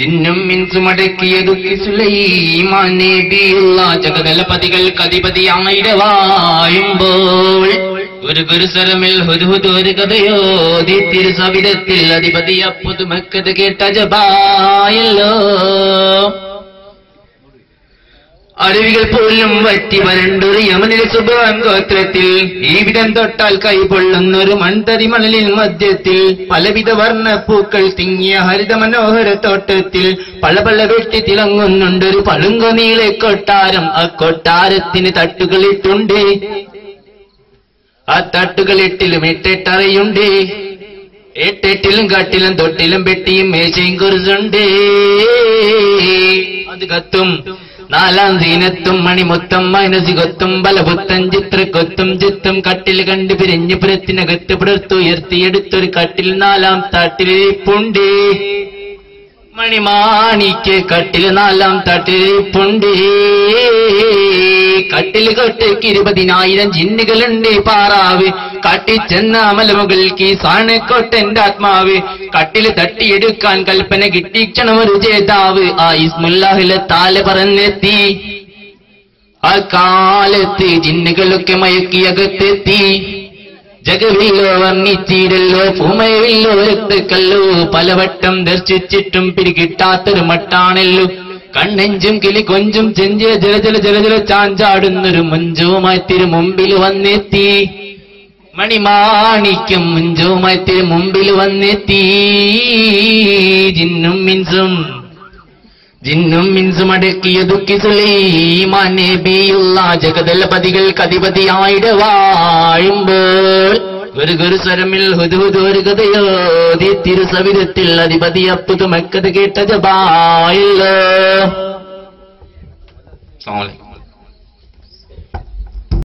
ജിന്നും മിൻസും അടക്കിയതു സുലൈമാൻ നബിയുള്ള ജഗതലപതികൾക്ക് അധിപതിയായിടവായുമ്പോൾ ഒരു ഗുരുസരമിൽ ഹുദ്ഹുദ് ഒരു കഥയോതി തിരുസവിധത്തിൽ അധിപതിയ പുതുമക്കത് കേട്ട ജപായല്ലോ അരുവികൾ പോലും വറ്റി യമനിലെ സുബാൻ ഗോത്രത്തിൽ. വിധം തൊട്ടാൽ കൈപൊള്ളുന്നൊരു മൺതരി മണലിൻ മധ്യത്തിൽ പലവിധ വർണപ്പൂക്കൾ തിങ്ങിയ ഹരിത മനോഹര തോട്ടത്തിൽ പല പല വെട്ടി തിളങ്ങുന്നുണ്ടൊരു പളുങ്കനീളെ കൊട്ടാരം. ആ കൊട്ടാരത്തിന് തട്ടുകളിട്ടുണ്ട് ആ തട്ടുകളിട്ടിലും എട്ടെട്ടറയുണ്ട്. എട്ടെട്ടിലും കട്ടിലും തൊട്ടിലും പെട്ടിയും മേശയും കുറിച്ചുണ്ട്. അത് കത്തും. നാലാം സീനത്തും മണിമുത്തം മനസികൊത്തും ബലപുത്തം ചിത്രക്കൊത്തും ചിത്തും കട്ടിൽ കണ്ടു പിരിഞ്ഞു പുരത്തിനകത്ത് പുലർത്തുയർത്തിയെടുത്തൊരു കട്ടിൽ നാലാം താട്ടിലിരിപ്പുണ്ട് മണിമാണിക്ക് കട്ടിൽ നാലാം തട്ടിലിരിപ്പുണ്ട് കട്ടിൽ കൊട്ടേക്ക് ഇരുപതിനായിരം ജിന്നുകളുണ്ട് പാറാവ്. കാട്ടിച്ചെന്ന അമലമുകൾക്ക് സാണക്കൊട്ടെന്റെ ആത്മാവ്. കട്ടിൽ തട്ടിയെടുക്കാൻ കൽപ്പന കിട്ടിക്കണം ഒരു ജേതാവ്. ആ ഇസ്മുല്ലാഹിലെ താൽ പറഞ്ഞെത്തി. ആ കാലത്ത് ജിന്നുകളൊക്കെ മയക്കിയകത്തെത്തി ജഗവില്ലോ വർണിച്ചീരല്ലോ ഭൂമയില്ലോ രക്തക്കല്ലോ. പലവട്ടം ദർശിച്ചിട്ടും പിരികിട്ടാത്തൊരു മട്ടാണല്ലോ. കണ്ണെഞ്ചും കിളി കൊഞ്ചും ചെഞ്ചില ജല ജല ജല ജല ചാഞ്ചാടുന്നൊരു മുഞ്ചുമായി തിരു മുമ്പിൽ വന്നെത്തി. മണിമാണിക്കും മുഞ്ചുമായി തിരു മുമ്പിൽ വന്നെത്തി. ജിന്നും മിൻസും ജിന്നും മിൻസും അടക്കിയ ദുഃഖി ബിയുള്ള നബിയുള്ള ജഗതലപതികൾക്ക് അധിപതിയായിട വാഴുമ്പോൾ ഒരു ഗുരുസ്വരമിൽ ഹുദുഹുദ് ഒരു കഥയോതി അധിപതി അപ്പുതു മക്കത് കേട്ട ജപായല്ലോ